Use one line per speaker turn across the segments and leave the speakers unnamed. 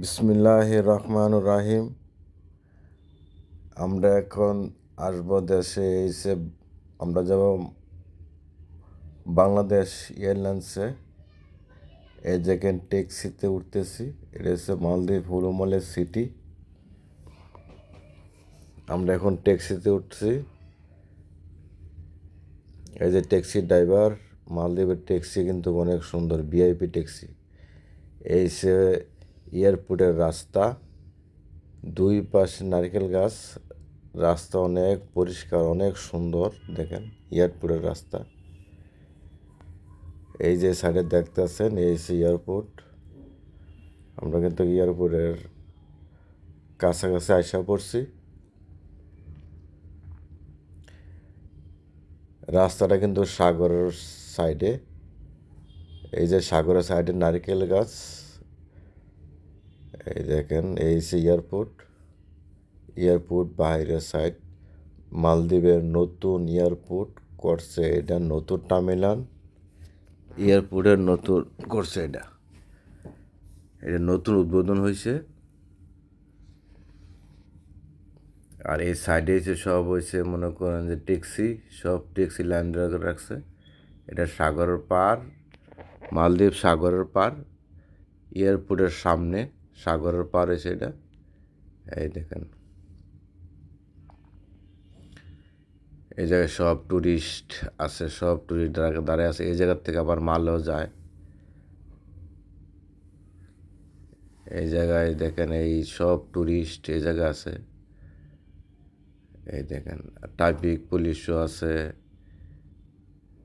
বিসমিল্লাহ রহমান রাহিম আমরা এখন আসব দেশে এসে আমরা যাব বাংলাদেশ এয়ারলাইন্সে। এই যেখানে ট্যাক্সিতে উঠতেছি, এটা হচ্ছে মালদ্বীপ হুলুমলের সিটি আমরা এখন ট্যাক্সিতে উঠছি। এই যে ট্যাক্সি ড্রাইভার, মালদ্বীপের ট্যাক্সি কিন্তু অনেক সুন্দর ভিআইপি ট্যাক্সি। এই সে এয়ারপোর্টের রাস্তা, দুই পাশে নারকেল গাছ, রাস্তা অনেক পরিষ্কার, অনেক সুন্দর, দেখেন, এয়ারপোর্টের রাস্তা। এই যে সাইডে দেখতেছেন এই সে এয়ারপোর্ট। আমরা কিন্তু এয়ারপোর্টের কাছাকাছি আসা পড়ছি। রাস্তাটা কিন্তু সাগরের সাইডে এই যে সাগরের সাইডে নারকেল গাছ। এই দেখেন, এই সে এয়ারপোর্ট এয়ারপোর্ট বাইরের সাইড, মালদ্বীপের নতুন এয়ারপোর্ট করছে এটা, নতুন টার্মিনাল, এয়ারপোর্টের নতুন করছে এটা। এটা নতুন উদ্বোধন হয়েছে। আর এই সাইডে এসে সব হয়েছে, মনে করেন যে ট্যাক্সি, সব ট্যাক্সি লাইন রাখছে। এটা সাগরের পার, মালদ্বীপ সাগরের পার, এয়ারপোর্টের সামনে। সাগরের পার এসে এটা এই দেখেন। এই জায়গায় সব ট্যুরিস্ট আছে, সব ট্যুরিস্ট দাঁড়ায় আছে। এই জায়গার থেকে আবার মালও যায়। এই জায়গায় দেখেন, এই সব ট্যুরিস্ট এই জায়গায় আছে। এই দেখেন ট্রাফিক পুলিশও আছে।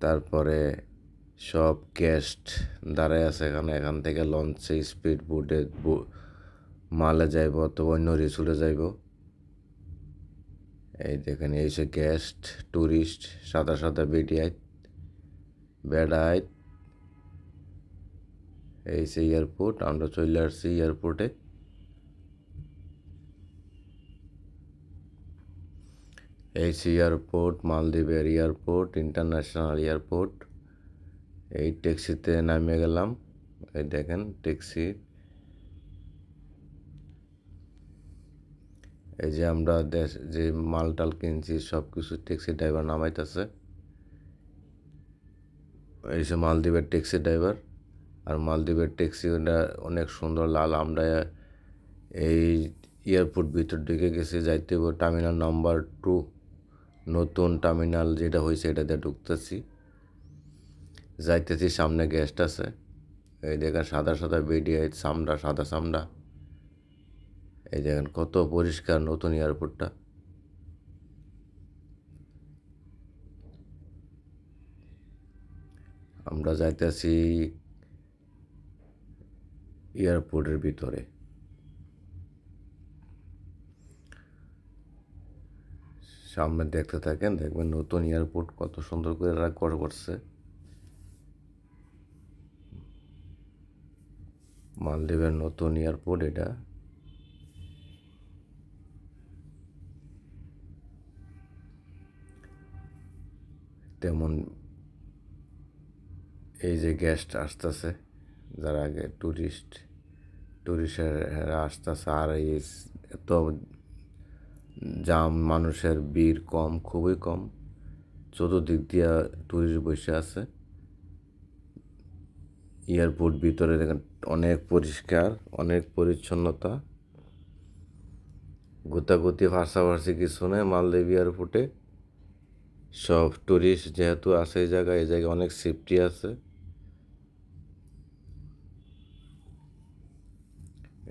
তারপরে সব গেস্ট দাঁড়ায় আছে এখানে। এখান থেকে লঞ্চে স্পিড বোটে মালে যাইব অথবা অন্য রিসুলে যাইব। এই দেখেন, এই সে গেস্ট ট্যুরিস্ট সাদা সাদা বেডিয়াইত বেড়াইত এই সে এয়ারপোর্ট আমরা চলে আসছি এয়ারপোর্টে এই সে এয়ারপোর্ট মালদ্বীপের এয়ারপোর্ট ইন্টারন্যাশনাল এয়ারপোর্ট এই ট্যাক্সিতে নামিয়ে গেলাম। এই দেখেন ট্যাক্সি। এই যে আমরা দেশ, যে মাল টাল কিনছি সব কিছু ট্যাক্সি ড্রাইভার নামাইতেছে। এই যে মালদ্বীপের ট্যাক্সি ড্রাইভার। আর মালদ্বীপের ট্যাক্সি অনেক সুন্দর, লাল আমরা এই এয়ারপোর্ট ভিতর দিকে গেছি, যাইতে টার্মিনাল নাম্বার টু। নতুন টার্মিনাল যেটা হয়েছে এটাতে ঢুকতেছি। যাইতেছি, সামনে গেস্ট আছে। এই দেখেন সাদা সাদা বেডিয়ে চামড়া, সাদা চামড়া। এই দেখেন কত পরিষ্কার নতুন এয়ারপোর্টটা আমরা যাইতেছি এয়ারপোর্টের ভিতরে। সামনে দেখতে থাকেন, দেখবেন নতুন এয়ারপোর্ট কত সুন্দর করে করে করছে। মালদ্বীপের নতুন এয়ারপোর্ট এটা। তেমন এই যে গেস্ট আসতেছে, যারা আগে ট্যুরিস্ট ট্যুরিস্টেরা আসতেছে, আর এই এত জাম মানুষের ভিড় কম, খুবই কম। চতুর্দিক দিয়ে ট্যুরিস্ট বসে আছে। এয়ারপোর্ট ভিতরে দেখেন অনেক পরিষ্কার, অনেক পরিচ্ছন্নতা। গোতাগুতি ভাষাভাষি কিছু নেই, মালদ্বীপ এয়ারপোর্টে সব ট্যুরিস্ট যেহেতু আছে এই জায়গায় এই জায়গায় অনেক সেফটি আছে।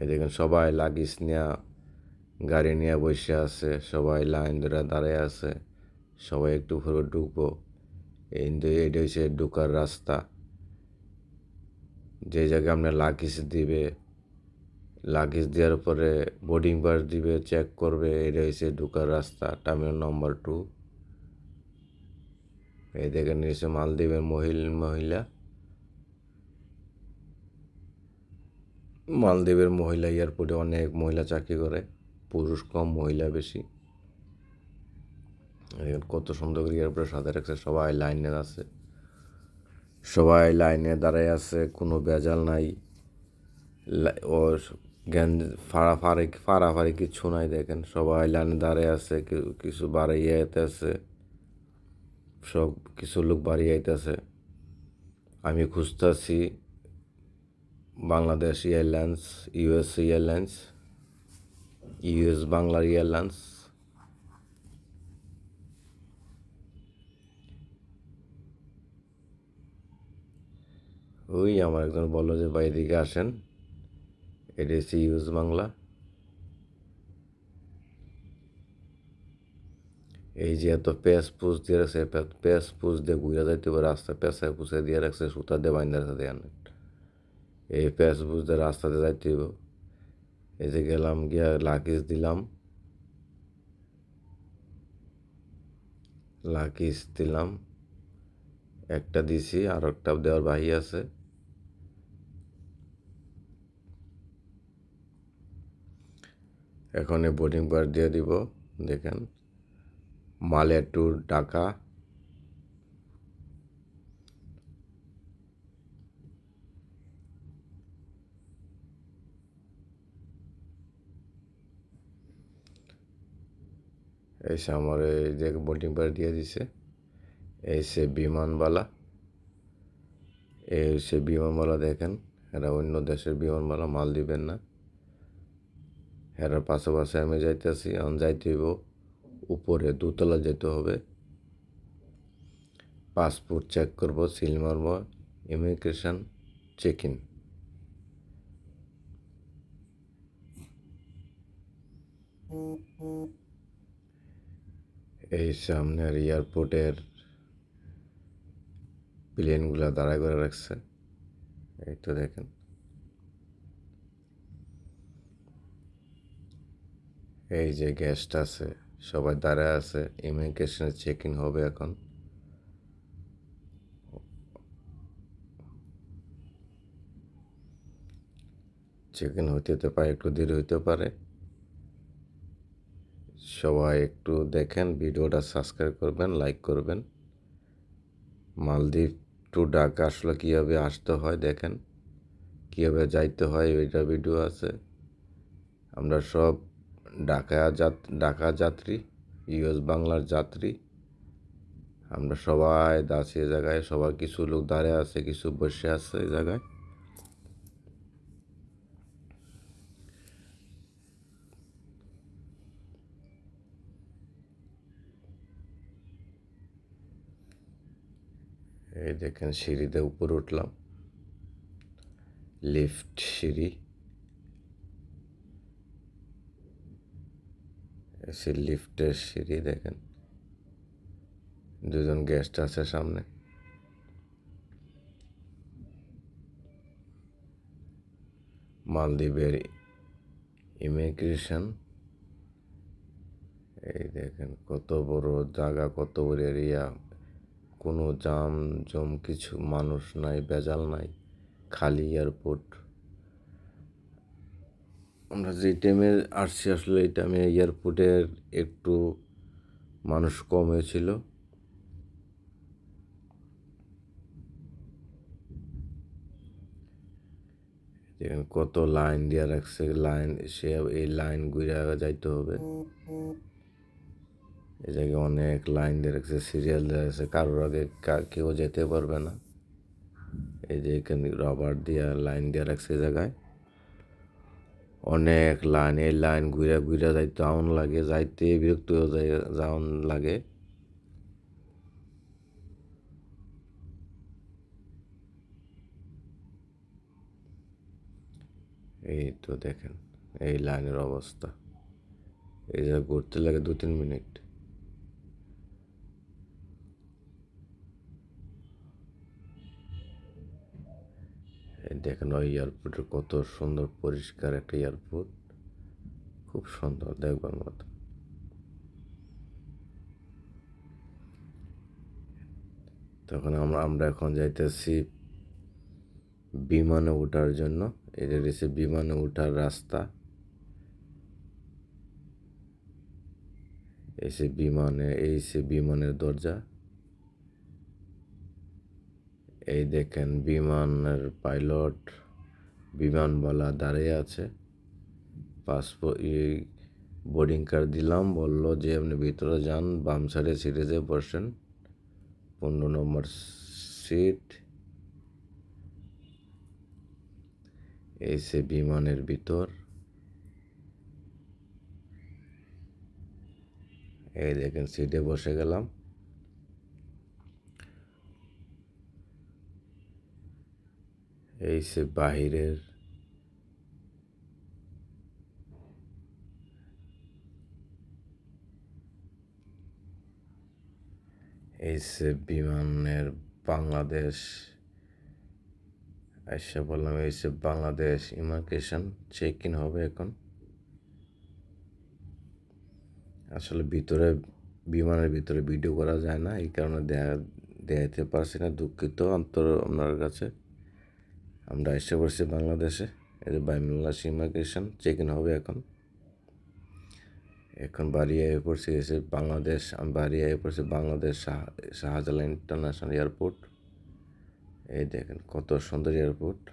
এই দেখেন সবাই লাগিস নেওয়া গাড়ি নিয়ে বসে আছে, সবাই লাইন ধরে দাঁড়িয়ে আছে। সবাই একটু ঘুরে ঢুকবো। এই এটা হচ্ছে ঢুকার রাস্তা। যে জায়গায় আপনার লাগেজ দিবে লাগেজ দেওয়ার পরে বোর্ডিং পাস দিবে চেক করবে, এটা হচ্ছে ঢুকার রাস্তা টার্মিনাল নম্বর টু এই দেখেন নিচে মালদ্বীপের মহিল, মহিলা। মালদ্বীপের মহিলা এয়ারপোর্টে অনেক মহিলা চাকরি করে, পুরুষ কম, মহিলা বেশি। কত সুন্দর করে এয়ারপোর্টের সাথে রাখছে, সবাই লাইনে আছে। সবাই লাইনে দাঁড়ায় আছে, কোনো ভেজাল নাই। ও জ্ঞান ফাড়াফাড়ি ফাড়াফাড়ি কিচ্ছু নাই দেখেন। সবাই লাইনে দাঁড়িয়ে আছে কিছু বাড়িয়ে আছে সব কিছু লোক বাড়িয়ে আইতেছে। আমি খুঁজতেছি Bangladesh airlines, US airlines, US বাংলার এয়ারলাইন্স। ওই আমার একজন বলল যে, ভাই, এদিকে আসেন। এডিসি ইউজ বাংলা। এই যে এত পেঁয়াজ পুষ দিয়ে রাখছে পেঁয়াজ পুষ দিয়ে ঘুরে যাইতে হবে রাস্তা পেঁচায় পুষে দিয়ে রাখছে, সুতা দিয়ে বাইন্দা রাখছে দেন এই পেঁয়াজ পুষ দিয়ে রাস্তাতে যাইতে হইব। এই যে গেলাম, গিয়া লাকিস দিলাম। লাকিস দিলাম। একটা দিছি, আর একটা দেওয়ার বাহি আছে। এখন এই বোর্ডিং পাস দিয়ে দিব। দেখেন, মালের ট্যুর ঢাকা। এসে আমার এই যে বোর্ডিং পাস দিয়ে দিছে এসে বিমানবালা। এই সে বিমানবালা, দেখেন, এরা অন্য দেশের বিমানবালা, মাল দিবেন না। এরার পাশে পাশে আমি যাইতেছি, এখন যাইতে হইব উপরে, দোতলা যেতে হবে। পাসপোর্ট চেক করব সিল মারব ইমিগ্রেশন চেক ইন এই সামনের এয়ারপোর্টের প্লেনগুলো দাঁড়া করে রাখছে। এই তো দেখেন। এই যে গেস্ট আছে, সবাই দাঁড়ায় আছে ইমিগ্রেশনের চেক ইন হবে এখন। চেক ইন হইতে হতে পারে, একটু দেরি হইতে পারে। সবাই একটু দেখেন, ভিডিওটা সাবস্ক্রাইব করবেন লাইক করবেন। মালদ্বীপ টু ঢাকা আসলে কীভাবে আসতে হয় দেখেন, কীভাবে যাইতে হয়, ওইটা ভিডিও আছে। আমরা সব ঢাকা যাত, ঢাকা যাত্রী, ইউএস বাংলার যাত্রী। আমরা সবাই দাঁড়িয়ে জায়গায়, সবার কিছু লোক দাঁড়িয়ে আছে, কিছু বসে আছে এই জায়গায়। এই দেখেন সিঁড়িতে উপরে উঠলাম। লিফট সিঁড়ি। এসে লিফটের সিঁড়ি দেখেন। দুজন গেস্ট আছে সামনে। মালদ্বীপের ইমিগ্রেশন। এই দেখেন কত বড় জায়গা, কত বড় এরিয়া। কোনো জাম জম কিছু মানুষ নাই বেজাল নাই, খালি এয়ারপোর্ট। আমরা যে টাইমে আসছি আসলে এই টাইমে এয়ারপোর্টের একটু মানুষ কম হয়েছিল। কত লাইন দেওয়া রাখছে লাইন সে, এই লাইন ঘুরে যাইতে হবে। এই জায়গায় অনেক লাইন দিয়ে রাখছে সিরিয়াল দেওয়া রাখছে, কারোর আগে কেউ যেতে পারবে না। এই যে এখানে রবার দিয়া লাইন দিয়ে রাখছে জায়গায়। অনেক লাইন এই লাইন ঘুরে ঘুরে যাইতে আউন লাগে যাইতে বিরক্ত হয়ে যায়, যাওন লাগে। এই তো দেখেন, এই লাইনের অবস্থা। এই যে ঘুরতে লাগে দু তিন মিনিট। দেখেন ওই এয়ারপোর্টের কত সুন্দর পরিষ্কার একটা এয়ারপোর্ট খুব সুন্দর, দেখবার মতো। তখন আমরা আমরা এখন যাইতেছি বিমানে ওঠার জন্য। এটা রয়েছে বিমানে ওঠার রাস্তা। এসে বিমানে, এই সে বিমানের দরজা। এই দেখেন বিমানের পাইলট বিমানবালা দাঁড়িয়ে আছে। পাসপোর্ট বোর্ডিং কার্ড দিলাম, বলল যে আপনি ভিতরে যান, বাম সাইডে সিটে বসেন। পনেরো নম্বর সিট। এই সে বিমানের ভিতর। এই দেখেন সিটে বসে গেলাম। এই সে বাহিরের এই সে বিমানের বাংলাদেশ এসে বললাম এই সে বাংলাদেশ ইমার্কেশন চেক ইন হবে এখন। আসলে ভিতরে, বিমানের ভিতরে ভিডিও করা যায় না, এই কারণে দেখা দেখাতে পারছি না, দুঃখিত অন্তর আপনার কাছে। আমরা এসে পড়ছি বাংলাদেশে। এই যে ইমিগ্রেশন চেক ইন হবে এখন। এখন বাড়ি আয়ে পড়ছি এসে বাংলাদেশ, আমি বাড়ি আয়ে পড়ছি বাংলাদেশ শাহ- শাহজালাল ইন্টারন্যাশনাল এয়ারপোর্ট এই দেখেন কত সুন্দর এয়ারপোর্ট